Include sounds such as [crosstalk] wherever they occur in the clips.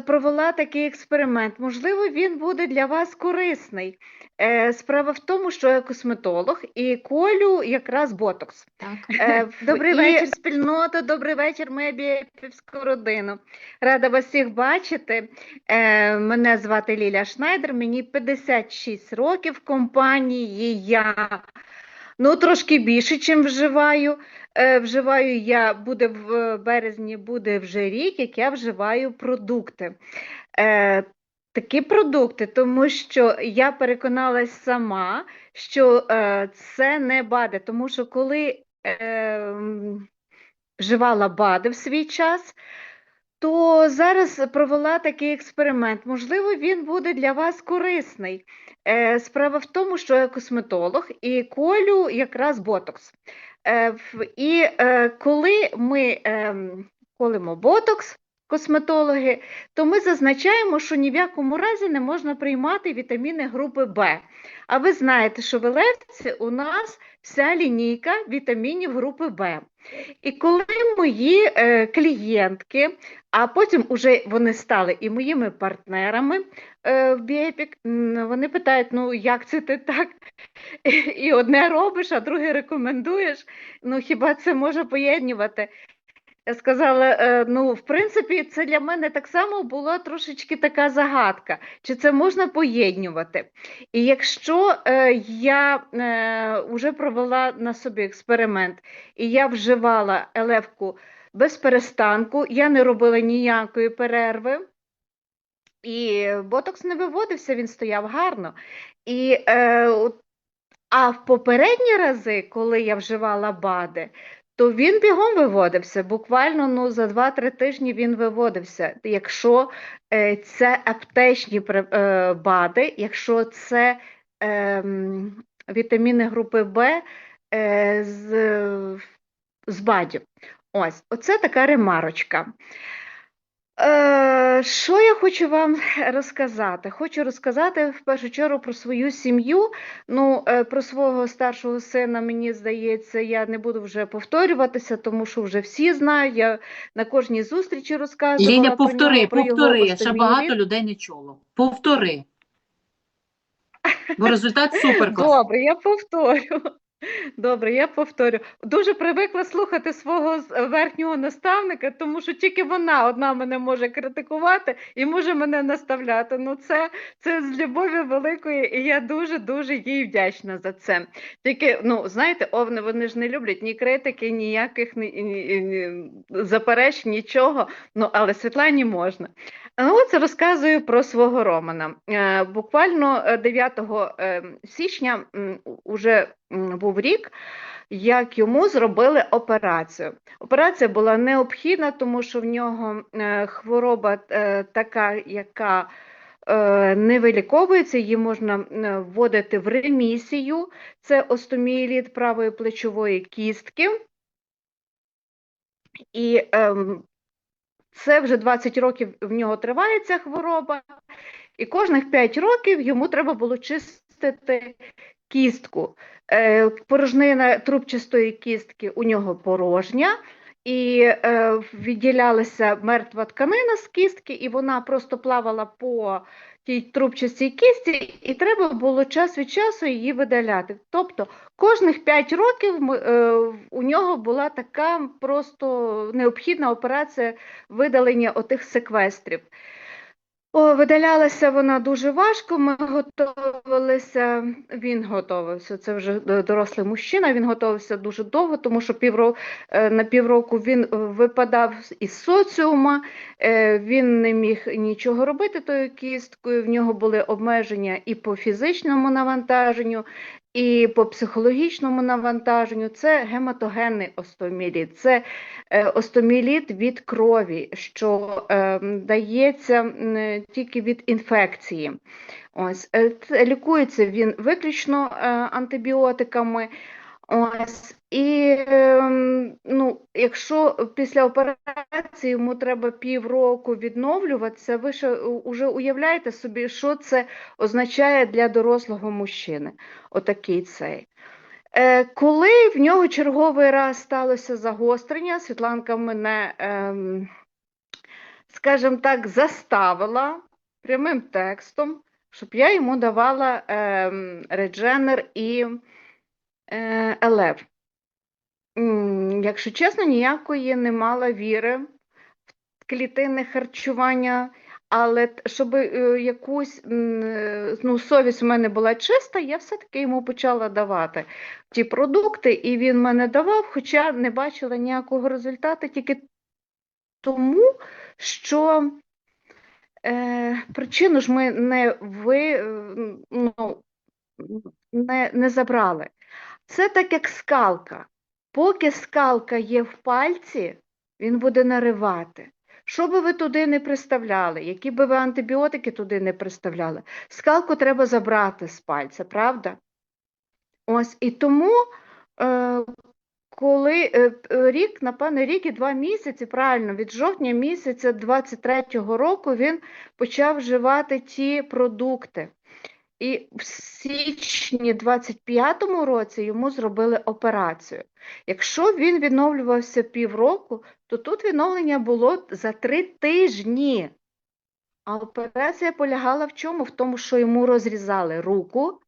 провела такий експеримент. Можливо, він буде для вас корисний. Е, Справа в тому, що я косметолог і колю якраз ботокс. Так. Е, [laughs] Добрий і вечір. спільнота, добрий вечір, моя біопівську родину. Рада вас всіх бачити. Е, Мене звати Ліля Шнайдер, мені 56 років в компанії. Я ну, трошки більше, ніж вживаю. Е, Вживаю я буде в березні, буде вже рік, як я вживаю продукти. Е, Такі продукти, тому що я переконалась сама, що е, це не БАДи, тому що коли е, вживала БАДи в свій час, то зараз провела такий експеримент. Можливо, він буде для вас корисний. Е, Справа в тому, що я косметолог і колю якраз ботокс. Е, І е, коли ми ем, колемо ботокс, косметологи, то ми зазначаємо, що ні в якому разі не можна приймати вітаміни групи В. А ви знаєте, що в Елевці у нас вся лінійка вітамінів групи В. І коли мої е, клієнтки, а потім уже вони стали і моїми партнерами е, в Біепік, вони питають: ну як це ти так? І одне робиш, а друге рекомендуєш. Ну хіба це може поєднувати? Я сказала, е, ну, в принципі, це для мене так само була трошечки така загадка, чи це можна поєднувати. І якщо е, я е, вже провела на собі експеримент, і я вживала елевку без перестанку, я не робила ніякої перерви, і ботокс не виводився, він стояв гарно. І, е, а в попередні рази, коли я вживала БАДи, то він бігом виводився. Буквально ну, за 2-3 тижні він виводився. Якщо е, це аптечні е, БАДи, якщо це е, вітаміни групи В е, з, з БАДів. Ось, оце така ремарочка. Е, що я хочу вам розказати? Хочу розказати в першу чергу про свою сім'ю. Ну, е, про свого старшого сина, мені здається, я не буду вже повторюватися, тому що вже всі знають. Я на кожній зустрічі розказувала Ліля, повтори, про його повтори, ще багато людей не чуло. Повтори. Бо результат [laughs] супер. Добре, я повторю. Добре, я повторю. Дуже привикла слухати свого верхнього наставника, тому що тільки вона одна мене може критикувати і може мене наставляти. Ну, це, це з любові великої, і я дуже-дуже їй вдячна за це. Тільки, ну, знаєте, овни вони ж не люблять ні критики, ніяких ні, ні, ні, заперечень, нічого. Ну, але Світлані можна. Ну, Оце розказую про свого Романа. Е, Буквально е, 9 е, січня уже був рік, як йому зробили операцію. Операція була необхідна, тому що в нього е, хвороба е, така, яка е, не виліковується, її можна вводити в ремісію. Це остоміеліт правої плечової кістки. І ем, це вже 20 років в нього триває ця хвороба, і кожних 5 років йому треба було чистити кістку. Е, порожнина трубчастої кістки у нього порожня, і е, відділялася мертва тканина з кістки, і вона просто плавала по тій трубчастій кісті, і треба було час від часу її видаляти. Тобто кожних 5 років е, у нього була така просто необхідна операція видалення отих секвестрів. О, видалялася вона дуже важко. Ми готувалися. Він готувався. Це вже д- дорослий мужчина. Він готувався дуже довго, тому що півро, е, на півроку він е, випадав із соціума. е, Він не міг нічого робити тою кісткою. В нього були обмеження і по фізичному навантаженню, і по психологічному навантаженню. Це гематогенний остеоміліт. Це е, остеоміліт від крові, що е, дається тільки від інфекції. Ось, е, лікується він виключно е, антибіотиками. Ось, і ем, ну, якщо після операції йому треба півроку відновлюватися, ви ще вже уявляєте собі, що це означає для дорослого мужчини. Отакий цей. Е, коли в нього черговий раз сталося загострення, Світланка мене ем, скажімо так, заставила прямим текстом, щоб я йому давала ем, Редженер і е, Елев. Якщо чесно, ніякої не мала віри в клітинне харчування, але щоб е, якусь ну, совість у мене була чиста, я все-таки йому почала давати ті продукти, і він мене давав, хоча не бачила ніякого результату, тільки тому, що е, причину ж ми не ви е, ну, не, не забрали. Це так як скалка. Поки скалка є в пальці, він буде наривати. Що би ви туди не приставляли, які би ви антибіотики туди не приставляли, скалку треба забрати з пальця, правда? Ось і тому, е, коли е, рік, напевно, рік і два місяці, правильно, від жовтня місяця 23-го року він почав вживати ті продукти. І в січні 25-му році йому зробили операцію. Якщо він відновлювався півроку, то тут відновлення було за три тижні. А операція полягала в чому? В тому, що йому розрізали руку,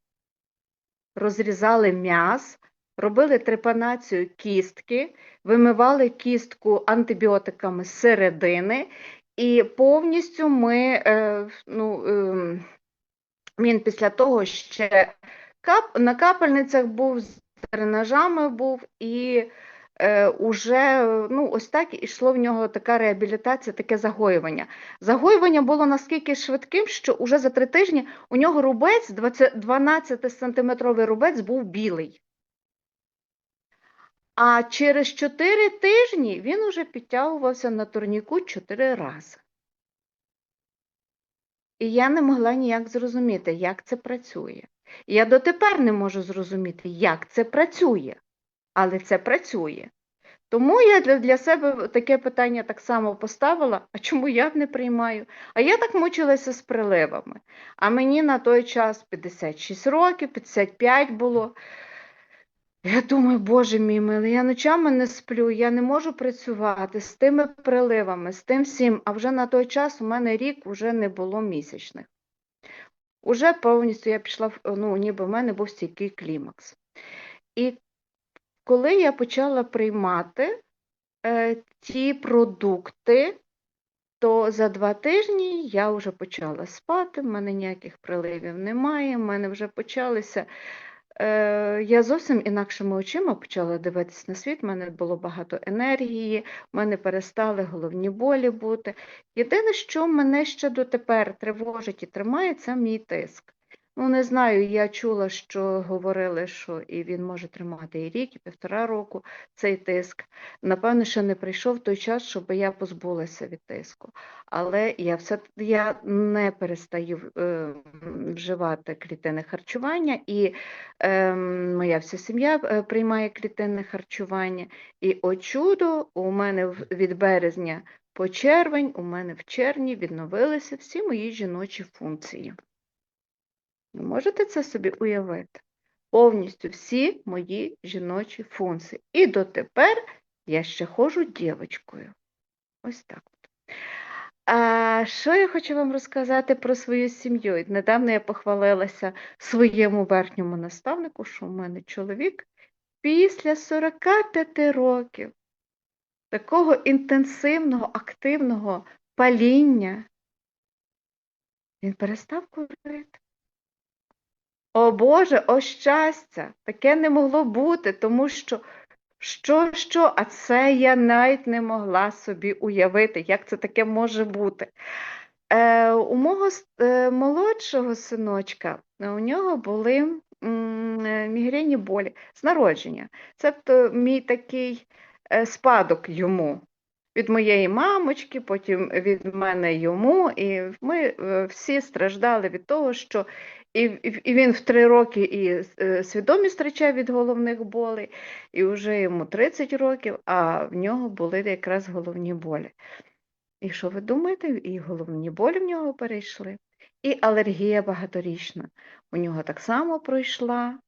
розрізали м'яз, робили трепанацію кістки, вимивали кістку антибіотиками середини, і повністю ми, е, ну, ем, він після того ще кап, на капельницях був, з дренажами був, і е, уже ну, ось так йшло в нього така реабілітація, таке загоювання. Загоювання було наскільки швидким, що уже за три тижні у нього рубець, 12-сантиметровий рубець був білий. А через 4 тижні він уже підтягувався на турніку 4 рази. І я не могла ніяк зрозуміти, як це працює. Я дотепер не можу зрозуміти, як це працює, але це працює. Тому я для, для себе таке питання так само поставила, а чому я не приймаю? А я так мучилася з приливами. А мені на той час 56 років, 55 було. Я думаю, Боже мій милий, я ночами не сплю, я не можу працювати з тими приливами, з тим всім. А вже на той час у мене рік вже не було місячних. Уже повністю я пішла, ну, ніби в мене був стійкий клімакс. І коли я почала приймати е, ті продукти, то за два тижні я вже почала спати, в мене ніяких приливів немає, в мене вже почалися. Е, я зовсім інакшими очима почала дивитися на світ, в мене було багато енергії, в мене перестали головні болі бути. Єдине, що мене ще дотепер тривожить і тримає, це мій тиск. Ну, не знаю, я чула, що говорили, що і він може тримати і рік, і півтора року цей тиск. Напевно, ще не прийшов той час, щоб я позбулася від тиску. Але я все я не перестаю е, вживати клітинне харчування, і е, моя вся сім'я е, приймає клітинне харчування. І о чудо, у мене від березня по червень, у мене в червні відновилися всі мої жіночі функції. Ви можете це собі уявити? Повністю всі мої жіночі функції. І дотепер я ще ходжу дівчинкою. Ось так. А що я хочу вам розказати про свою сім'ю? Недавно я похвалилася своєму верхньому наставнику, що в мене чоловік після 45 років такого інтенсивного, активного паління, він перестав курити. О Боже, о щастя! Таке не могло бути, тому що що, що, а це я навіть не могла собі уявити, як це таке може бути. Е, у мого е, молодшого синочка е, у нього були м, е, мігрені болі з народження. Це мій такий е, спадок йому. Від моєї мамочки, потім від мене йому, і ми е, всі страждали від того, що і, і він в три роки і е, свідомість втрачав від головних болей, і вже йому 30 років, а в нього були якраз головні болі. І що ви думаєте? І головні болі в нього перейшли, і алергія багаторічна у нього так само пройшла,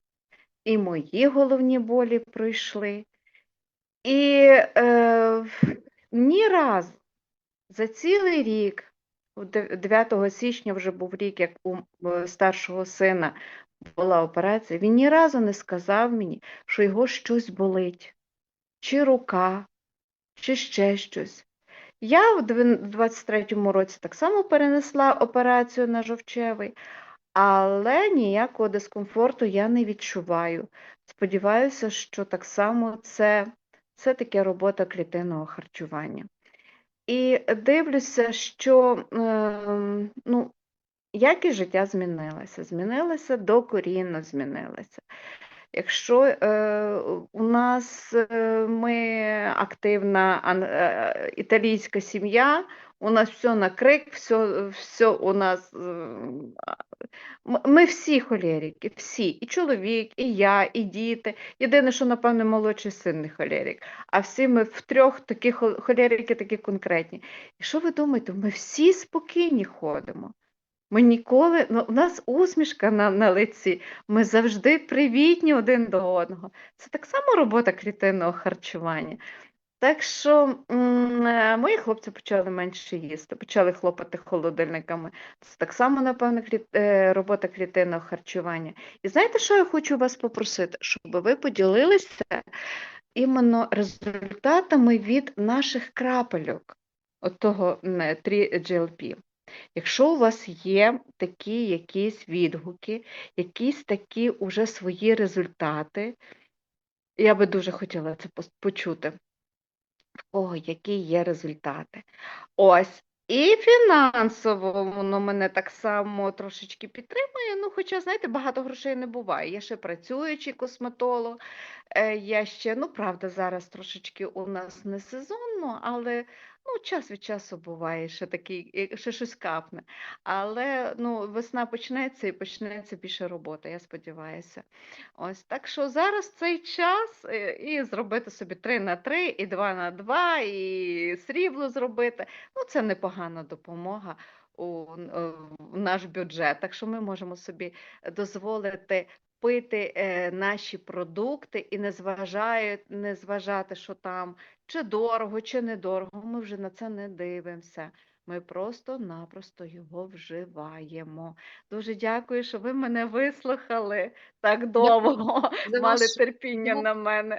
і мої головні болі пройшли. І е, ні разу За цілий рік, 9 січня вже був рік, як у е, старшого сина була операція, він ні разу не сказав мені, що його щось болить, чи рука, чи ще щось. Я в двин- 23-му році так само перенесла операцію на жовчевий, але ніякого дискомфорту я не відчуваю. Сподіваюся, що так само це, це таке робота клітинного харчування. І дивлюся, що е, ну, якість життя змінилася, змінилася докорінно змінилася. Якщо е, у нас е, ми активна ан- е, італійська сім'я, у нас все на крик, все, все у нас. е, Ми всі холерики, всі, і чоловік, і я, і діти. Єдине, що, напевно, молодший син не холерик. А всі ми втрьох такі хол- холерики, такі конкретні. І що ви думаєте, ми всі спокійні ходимо. Ми ніколи, ну, у нас усмішка на, на лиці, ми завжди привітні один до одного. Це так само робота клітинного харчування. Так що е, мої хлопці почали менше їсти, почали хлопати холодильниками. Це так само, напевно, е, робота клітинного харчування. І знаєте, що я хочу вас попросити? Щоб ви поділилися іменно результатами від наших крапельок, от того 3 GLP. Якщо у вас є такі якісь відгуки, якісь такі уже свої результати, я би дуже хотіла це почути. В кого які є результати. Ось. І фінансово воно мене так само трошечки підтримує. Ну, хоча, знаєте, багато грошей не буває. Я ще працюючий косметолог, е, я ще, ну, правда, зараз трошечки у нас не сезонно, але ну, час від часу буває ще такий, е, ще щось капне. Але ну, весна почнеться і почнеться більше роботи, я сподіваюся. Ось так що зараз цей час е, і зробити собі 3 на 3, і 2 на 2, і срібло зробити. Ну, це непогана допомога у е, наш бюджет. Так що ми можемо собі дозволити пити наші продукти і не зважають, не зважати, що там чи дорого, чи недорого. Ми вже на це не дивимося. Ми просто-напросто його вживаємо. Дуже дякую, що ви мене вислухали так довго, мали терпіння Ну, на мене.